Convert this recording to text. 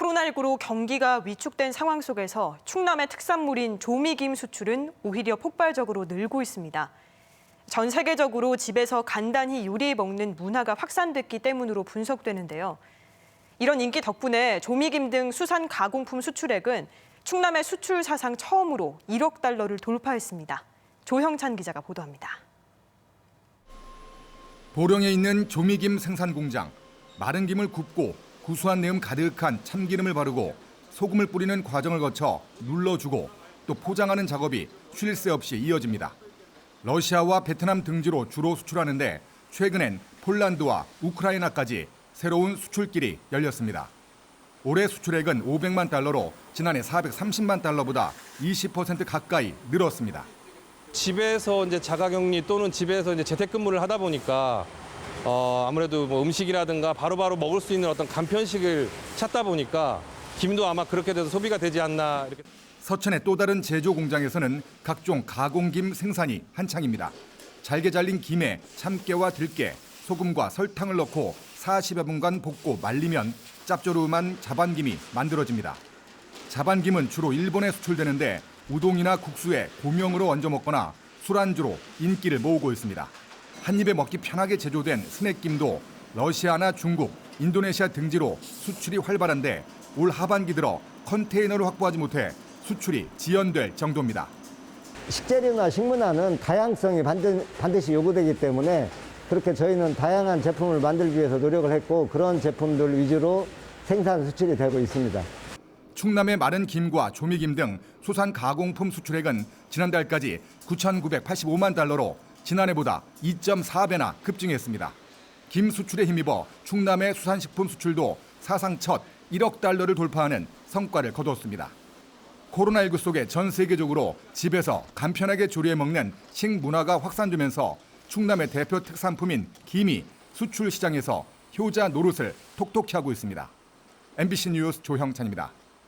코로나19로 경기가 위축된 상황 속에서 충남의 특산물인 조미김 수출은 오히려 폭발적으로 늘고 있습니다. 전 세계적으로 집에서 간단히 요리해 먹는 문화가 확산됐기 때문으로 분석되는데요. 이런 인기 덕분에 조미김 등 수산 가공품 수출액은 충남의 수출 사상 처음으로 1억 달러를 돌파했습니다. 조형찬 기자가 보도합니다. 보령에 있는 조미김 생산 공장. 마른 김을 굽고 구수한 내음 가득한 참기름을 바르고 소금을 뿌리는 과정을 거쳐 눌러주고 또 포장하는 작업이 쉴 새 없이 이어집니다. 러시아와 베트남 등지로 주로 수출하는데 최근엔 폴란드와 우크라이나까지 새로운 수출길이 열렸습니다. 올해 수출액은 500만 달러로 지난해 430만 달러보다 20% 가까이 늘었습니다. 집에서 이제 자가격리 또는 집에서 이제 재택근무를 하다 보니까 어, 아무래도 뭐 음식이라든가 바로바로 먹을 수 있는 어떤 간편식을 찾다 보니까 김도 아마 그렇게 돼서 소비가 되지 않나 이렇게. 서천의 또 다른 제조 공장에서는 각종 가공김 생산이 한창입니다. 잘게 잘린 김에 참깨와 들깨, 소금과 설탕을 넣고 40여 분간 볶고 말리면 짭조름한 자반김이 만들어집니다. 자반김은 주로 일본에 수출되는데 우동이나 국수에 고명으로 얹어 먹거나 술안주로 인기를 모으고 있습니다. 한 입에 먹기 편하게 제조된 스낵김도 러시아나 중국, 인도네시아 등지로 수출이 활발한데 올 하반기 들어 컨테이너를 확보하지 못해 수출이 지연될 정도입니다. 식재료나 식문화는 다양성이 반드, 반드시 요구되기 때문에 그렇게 저희는 다양한 제품을 만들기 위해서 노력을 했고 그런 제품들 위주로 생산 수출이 되고 있습니다. 충남의 마른 김과 조미김 등 수산 가공품 수출액은 지난달까지 9,985만 달러로 지난해보다 2.4배나 급증했습니다. 김 수출에 힘입어 충남의 수산식품 수출도 사상 첫 1억 달러를 돌파하는 성과를 거뒀습니다. 코로나19 속에 전 세계적으로 집에서 간편하게 조리해 먹는 식문화가 확산되면서 충남의 대표 특산품인 김이 수출 시장에서 효자 노릇을 톡톡히 하고 있습니다. MBC 뉴스 조형찬입니다.